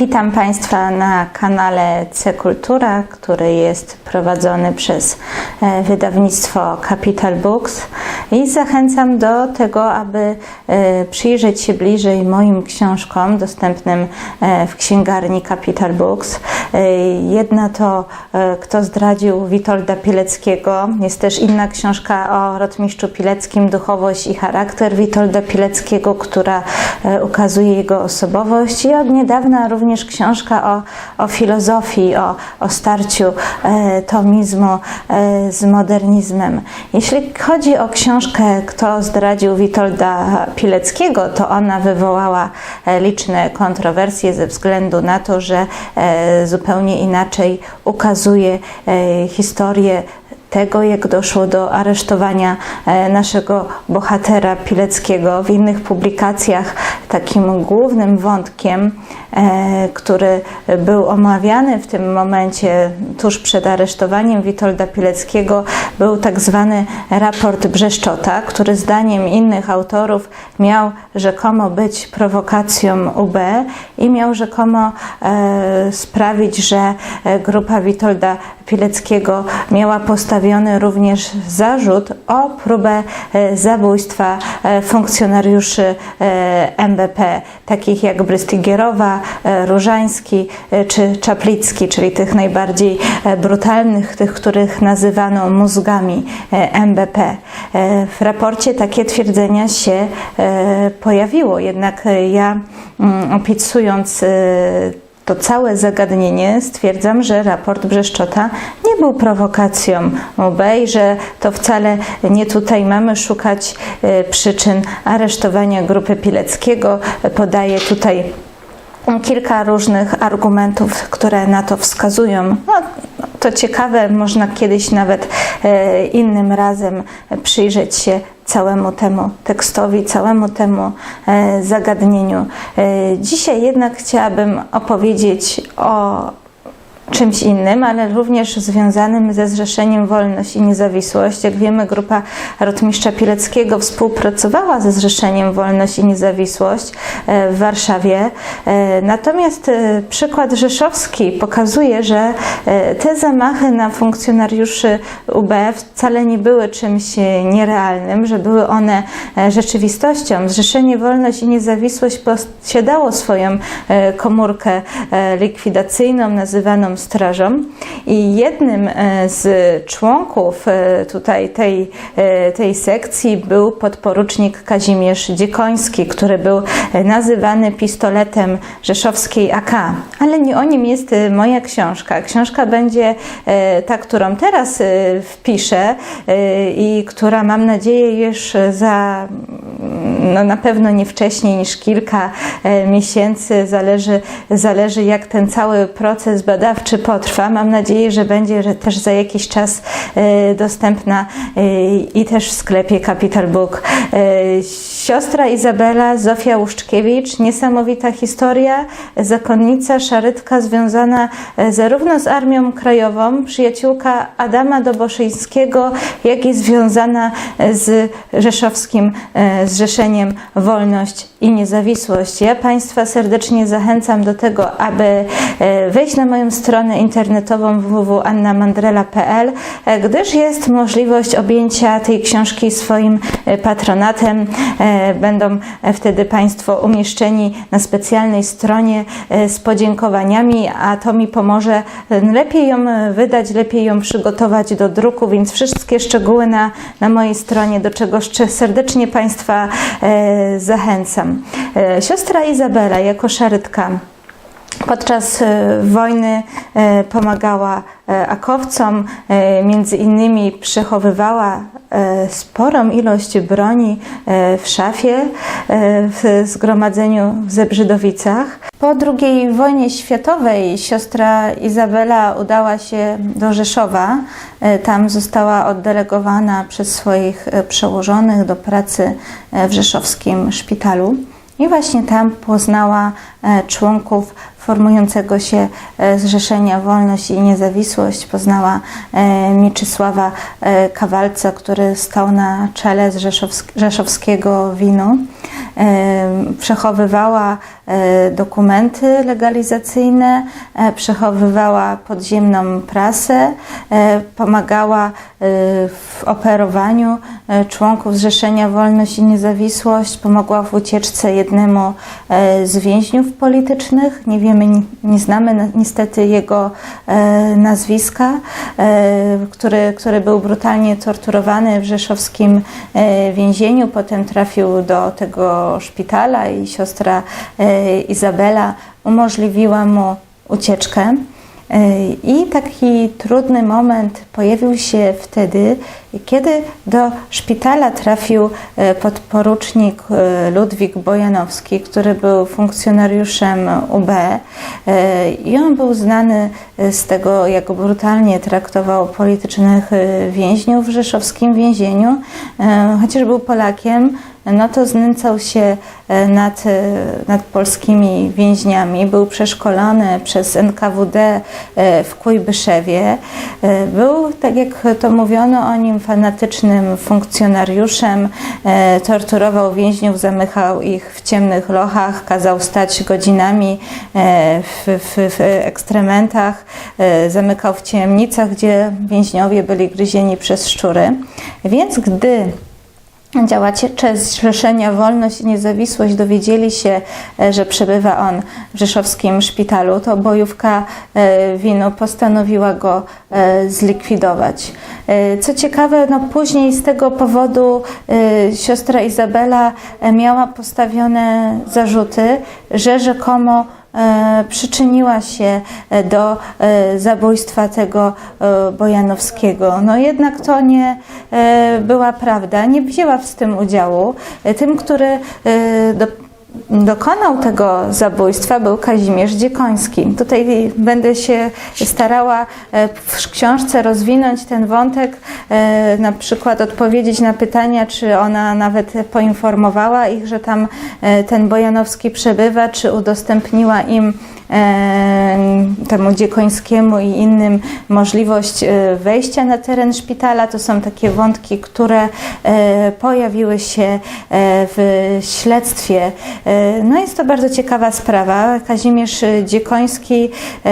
Witam Państwa na kanale C Kultura, który jest prowadzony przez e, wydawnictwo Capital Books i zachęcam do tego, aby e, przyjrzeć się bliżej moim książkom dostępnym e, w księgarni Capital Books. Jedna to Kto zdradził Witolda Pileckiego. Jest też inna książka o rotmistrzu Pileckim, Duchowość i charakter Witolda Pileckiego, która ukazuje jego osobowość i od niedawna również książka o, o filozofii, o, o starciu e, tomizmu e, z modernizmem. Jeśli chodzi o książkę Kto zdradził Witolda Pileckiego, to ona wywołała e, liczne kontrowersje ze względu na to, że e, zupełnie inaczej ukazuje e, historię tego, jak doszło do aresztowania e, naszego bohatera Pileckiego. W innych publikacjach takim głównym wątkiem, e, który był omawiany w tym momencie tuż przed aresztowaniem Witolda Pileckiego, był tak zwany raport Brzeszczota, który zdaniem innych autorów miał rzekomo być prowokacją UB i miał rzekomo e, sprawić, że grupa Witolda Pileckiego miała postawiony również zarzut o próbę e, zabójstwa e, funkcjonariuszy e, MBP, takich jak Brystygierowa, Różański czy Czaplicki, czyli tych najbardziej brutalnych, tych, których nazywano mózgami MBP. W raporcie takie twierdzenia się pojawiło, jednak ja mm, opisując to całe zagadnienie stwierdzam, że raport Brzeszczota nie był prowokacją UB i że to wcale nie tutaj mamy szukać e, przyczyn aresztowania grupy Pileckiego. Podaję tutaj kilka różnych argumentów, które na to wskazują. No, to ciekawe, można kiedyś nawet e, innym razem przyjrzeć się całemu temu tekstowi, całemu temu e, zagadnieniu. E, dzisiaj jednak chciałabym opowiedzieć o czymś innym, ale również związanym ze Zrzeszeniem Wolność i Niezawisłość. Jak wiemy, grupa Rotmistrza Pileckiego współpracowała ze Zrzeszeniem Wolność i Niezawisłość e, w Warszawie. E, natomiast e, przykład rzeszowski pokazuje, że te zamachy na funkcjonariuszy UB wcale nie były czymś nierealnym, że były one rzeczywistością. Zrzeszenie Wolność i Niezawisłość posiadało swoją komórkę likwidacyjną, nazywaną strażą i jednym e, z członków e, tutaj tej, e, tej sekcji był podporucznik Kazimierz Dziekoński, który był nazywany pistoletem rzeszowskiej AK. Ale nie o nim jest moja książka. Książka będzie ta, którą teraz wpiszę i która mam nadzieję już za no na pewno nie wcześniej niż kilka miesięcy, zależy, zależy jak ten cały proces badawczy czy potrwa. Mam nadzieję, że będzie też za jakiś czas e, dostępna e, i też w sklepie Capital Book. E, siostra Izabela, Zofia Łuszczkiewicz, niesamowita historia, zakonnica, szarytka związana zarówno z Armią Krajową, przyjaciółka Adama Doboszyńskiego, jak i związana z rzeszowskim Zrzeszeniem Wolność i Niezawisłość. Ja Państwa serdecznie zachęcam do tego, aby wejść na moją stronę internetową www.annamandrela.pl, e, gdyż jest możliwość objęcia tej książki swoim e, patronatem. E, będą wtedy Państwo umieszczeni na specjalnej stronie z podziękowaniami, a to mi pomoże lepiej ją wydać, lepiej ją przygotować do druku, więc wszystkie szczegóły na, na mojej stronie, do czego serdecznie Państwa zachęcam. Siostra Izabela jako szarytka Podczas e, wojny e, pomagała e, akowcom, między innymi przechowywała sporą ilość broni w szafie w zgromadzeniu w Zebrzydowicach. Po II wojnie światowej siostra Izabela udała się do Rzeszowa. Tam została oddelegowana przez swoich przełożonych do pracy w rzeszowskim szpitalu. I właśnie tam poznała członków formującego się e, Zrzeszenia Wolność i Niezawisłość. Poznała e, Mieczysława e, Kawalca, który stał na czele rzeszowsk- rzeszowskiego winu. Przechowywała dokumenty legalizacyjne, e, przechowywała podziemną prasę, e, pomagała e, w operowaniu e, członków Zrzeszenia Wolność i Niezawisłość, pomogła w ucieczce jednemu e, z więźniów politycznych. Nie wiemy, ni- nie znamy na- niestety jego e, nazwiska, e, który, który był brutalnie torturowany w rzeszowskim e, więzieniu. Potem trafił do tego szpitala i siostra e, Izabela umożliwiła mu ucieczkę. I taki trudny moment pojawił się wtedy, kiedy do szpitala trafił e, podporucznik e, Ludwik Bojanowski, który był funkcjonariuszem UB e, i on był znany e, z tego, jak brutalnie traktował politycznych e, więźniów w rzeszowskim więzieniu. E, Chociaż był Polakiem, no to znęcał się e, nad, e, nad polskimi więźniami. Był przeszkolony przez NKWD e, w Kujbyszewie. Był, tak jak to mówiono o nim, fanatycznym funkcjonariuszem. Torturował więźniów, zamykał ich w ciemnych lochach, kazał stać godzinami w, w, w ekstrementach, zamykał w ciemnicach, gdzie więźniowie byli gryzieni przez szczury. Więc gdy Działacze Zrzeszenia Wolność i Niezawisłość dowiedzieli się, e, że przebywa on w rzeszowskim szpitalu, to bojówka e, winu postanowiła go e, zlikwidować. Co ciekawe, no później z tego powodu siostra Izabela miała postawione zarzuty, że rzekomo przyczyniła się e, do e, zabójstwa tego e, Bojanowskiego. No jednak to nie e, była prawda, nie wzięła w tym udziału. E, Tym, który e, do, dokonał tego zabójstwa był Kazimierz Dziekoński. Tutaj będę się starała e, w książce rozwinąć ten wątek, e, na przykład odpowiedzieć na pytania, czy ona nawet poinformowała ich, że tam e, ten Bojanowski przebywa, czy udostępniła im temu Dziekońskiemu i innym możliwość e, wejścia na teren szpitala. To są takie wątki, które e, pojawiły się e, w śledztwie. E, No jest to bardzo ciekawa sprawa. Kazimierz Dziekoński e,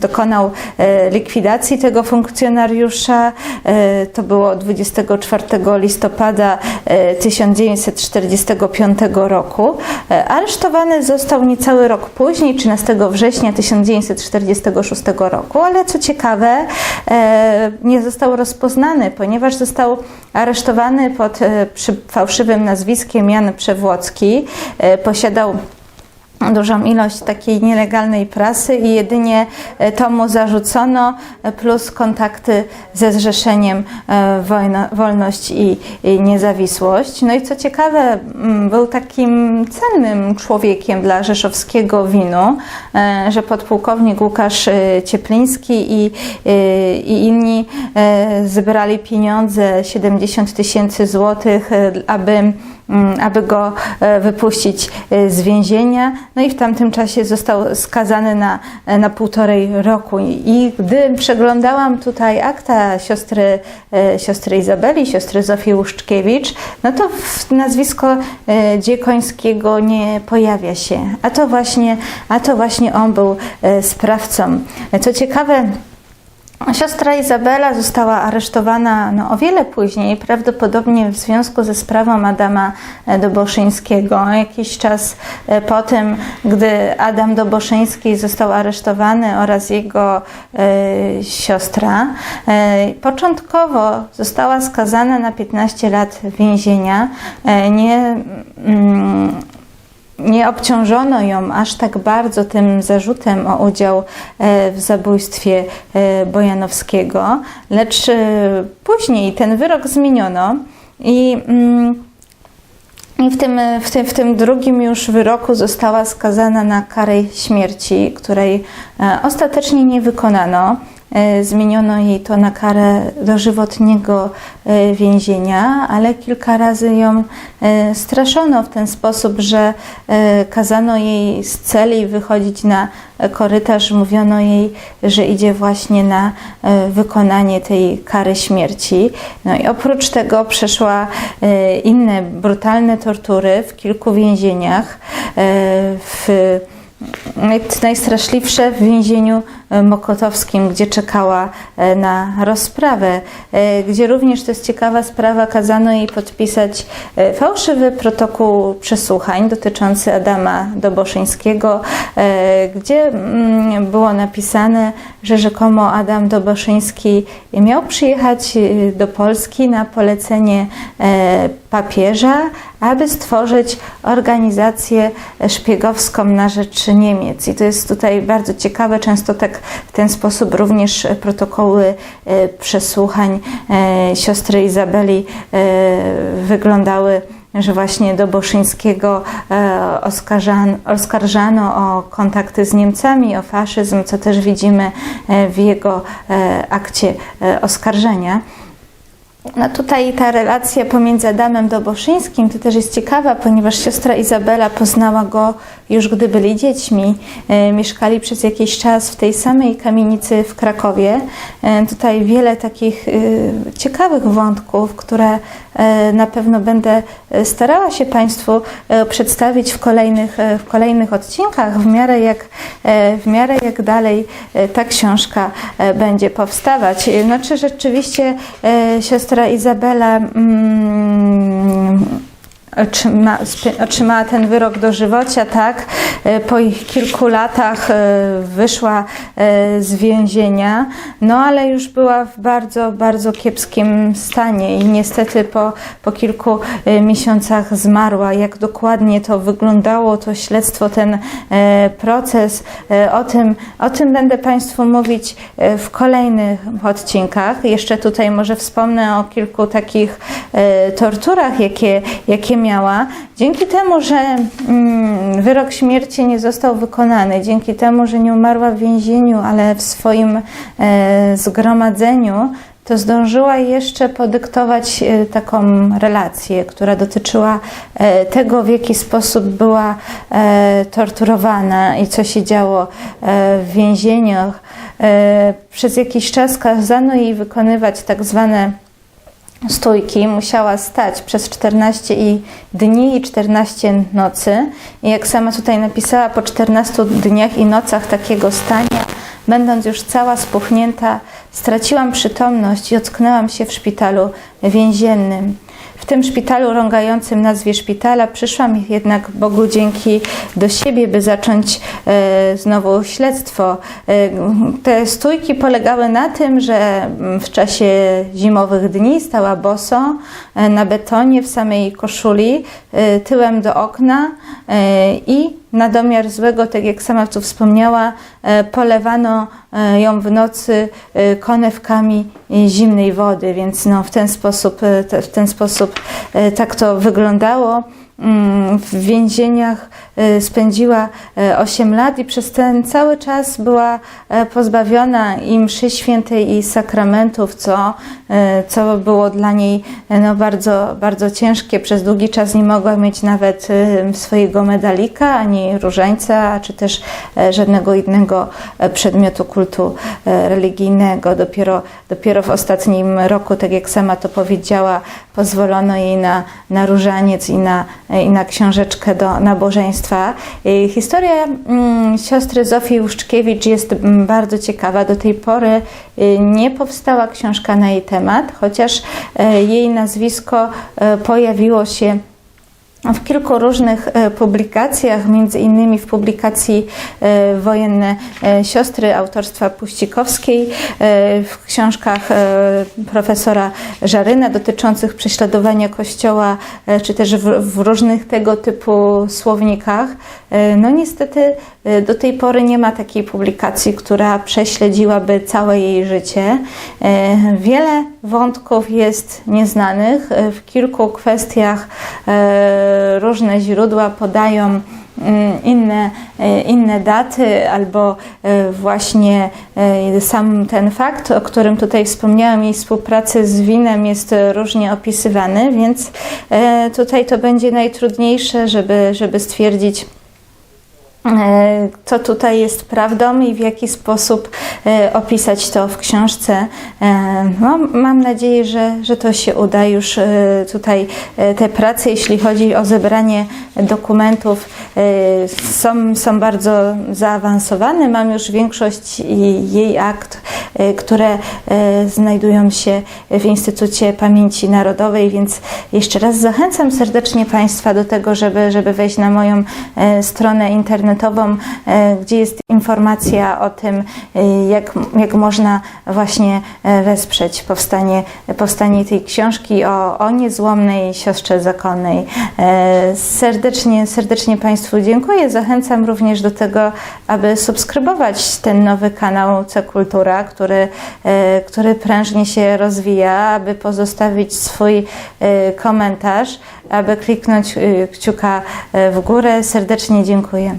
dokonał e, likwidacji tego funkcjonariusza. E, To było 24 listopada e, 1945 roku. E, Aresztowany został niecały rok później, 13 września 1946 roku, ale co ciekawe, e, nie został rozpoznany, ponieważ został aresztowany pod e, fałszywym nazwiskiem Jan Przewłocki. E, Posiadał dużą ilość takiej nielegalnej prasy i jedynie e, to mu zarzucono, e, plus kontakty ze Zrzeszeniem e, Wolność i, Niezawisłość. No i co ciekawe, m, był takim cennym człowiekiem dla rzeszowskiego winu, że podpułkownik Łukasz Ciepliński i, i inni zebrali pieniądze, 70 tysięcy złotych, aby mm, aby go e, wypuścić e, z więzienia. No i w tamtym czasie został skazany na, e, na półtorej roku. I gdy przeglądałam tutaj akta siostry, siostry Izabeli, siostry Zofii Łuszczkiewicz, no to nazwisko Dziekońskiego nie pojawia się. A to właśnie, a to właśnie on był sprawcą. Co ciekawe, Siostra Izabela została aresztowana no, o wiele później, prawdopodobnie w związku ze sprawą Adama e, Doboszyńskiego. Jakiś czas e, po tym, gdy Adam Doboszyński został aresztowany oraz jego e, siostra, początkowo została skazana na 15 lat więzienia. Nie, mm, nie obciążono ją aż tak bardzo tym zarzutem o udział e, w zabójstwie e, Bojanowskiego, lecz e, później ten wyrok zmieniono i mm, I w tym, w, tym, w tym drugim już wyroku została skazana na karę śmierci, której ostatecznie nie wykonano. E, Zmieniono jej to na karę dożywotniego e, więzienia, ale kilka razy ją e, straszono w ten sposób, że kazano jej z celi wychodzić na korytarz, mówiono jej, że idzie właśnie na wykonanie tej kary śmierci. No i oprócz tego przeszła inne brutalne tortury w kilku więzieniach. W naj- najstraszliwsze w więzieniu mokotowskim, gdzie czekała e, na rozprawę, e, gdzie również to jest ciekawa sprawa, kazano jej podpisać e, fałszywy protokół przesłuchań dotyczący Adama Doboszyńskiego, e, gdzie mm, było napisane, że rzekomo Adam Doboszyński miał przyjechać e, do Polski na polecenie e, papieża, aby stworzyć organizację szpiegowską na rzecz Niemiec. I to jest tutaj bardzo ciekawe, często tak w ten sposób również protokoły e, przesłuchań e, siostry Izabeli e, wyglądały że właśnie do Boszyńskiego e, oskarżano, o kontakty z Niemcami, o faszyzm, co też widzimy e, w jego e, akcie e, oskarżenia. No tutaj ta relacja pomiędzy Adamem Doboszyńskim to też jest ciekawa, ponieważ siostra Izabela poznała go już gdy byli dziećmi. E, mieszkali przez jakiś czas w tej samej kamienicy w Krakowie. E, tutaj wiele takich e, ciekawych wątków, które na pewno będę e, starała się Państwu e, przedstawić w kolejnych, e, w kolejnych odcinkach, w miarę jak, e, w miarę jak dalej e, ta książka e, będzie powstawać. E, No, czy rzeczywiście e, siostra Izabela mm, otrzymała ten wyrok dożywocia, tak? E, Po ich kilku latach e, wyszła e, z więzienia, no ale już była w bardzo, bardzo kiepskim stanie i niestety po, po kilku miesiącach zmarła. Jak dokładnie to wyglądało, to śledztwo, ten proces, o tym, o tym będę Państwu mówić w kolejnych odcinkach. Jeszcze tutaj może wspomnę o kilku takich torturach, jakie, jakie miała. Dzięki temu, że mm, wyrok śmierci nie został wykonany, dzięki temu, że nie umarła w więzieniu, ale w swoim e, zgromadzeniu, to zdążyła jeszcze podyktować e, taką relację, która dotyczyła e, tego, w jaki sposób była torturowana i co się działo w więzieniach. Przez jakiś czas kazano jej wykonywać tak zwane stójki musiała stać przez 14 i dni i 14 nocy. I jak sama tutaj napisała, po 14 dniach i nocach takiego stania, będąc już cała spuchnięta, straciłam przytomność i ocknęłam się w szpitalu więziennym. W tym szpitalu rągającym nazwie szpitala przyszłam jednak Bogu dzięki do siebie, by zacząć e, znowu śledztwo. E, te stójki polegały na tym, że mm, w czasie zimowych dni stała boso e, na betonie w samej koszuli, e, tyłem do okna e, i na domiar złego, tak jak sama tu wspomniała, e, polewano e, ją w nocy e, konewkami zimnej wody, więc no, w ten sposób, w ten sposób tak to wyglądało. Mm, W więzieniach spędziła e, 8 lat i przez ten cały czas była pozbawiona i mszy świętej i sakramentów, co, co było dla niej no, bardzo, bardzo ciężkie. Przez długi czas nie mogła mieć nawet swojego medalika, ani różańca, czy też e, żadnego innego e, przedmiotu kultu e, religijnego. Dopiero, dopiero w ostatnim roku, tak jak sama to powiedziała, pozwolono jej na, na różaniec i na, i na książeczkę do nabożeństwa. Historia mm, siostry Zofii Łuszczkiewicz jest mm, bardzo ciekawa. Do tej pory nie powstała książka na jej temat, chociaż jej nazwisko pojawiło się w kilku różnych e, publikacjach, między innymi w publikacji e, Wojenne e, Siostry autorstwa Puścikowskiej, w książkach profesora Żaryna dotyczących prześladowania Kościoła, czy też w, różnych tego typu słownikach. No niestety do tej pory nie ma takiej publikacji, która prześledziłaby całe jej życie. Wiele wątków jest nieznanych. W kilku kwestiach różne źródła podają mm, inne, y, inne daty albo y, właśnie y, sam ten fakt, o którym tutaj wspomniałam, jej współpracy z winem jest różnie opisywany, więc tutaj to będzie najtrudniejsze, żeby, żeby stwierdzić, e, co tutaj jest prawdą i w jaki sposób e, opisać to w książce. E, No, mam nadzieję, że, że to się uda już e, tutaj e, te prace, jeśli chodzi o zebranie dokumentów, e, są, są bardzo zaawansowane. Mam już większość jej akt, e, które e, znajdują się w Instytucie Pamięci Narodowej, więc jeszcze raz zachęcam serdecznie Państwa do tego, żeby, żeby wejść na moją e, stronę internetową, e, gdzie jest informacja o tym, e, jak, jak można właśnie e, wesprzeć powstanie, powstanie tej książki o, o niezłomnej siostrze zakonnej. Serdecznie, serdecznie Państwu dziękuję. Zachęcam również do tego, aby subskrybować ten nowy kanał C Kultura, który, który prężnie się rozwija, aby pozostawić swój komentarz, aby kliknąć kciuka w górę. Serdecznie dziękuję.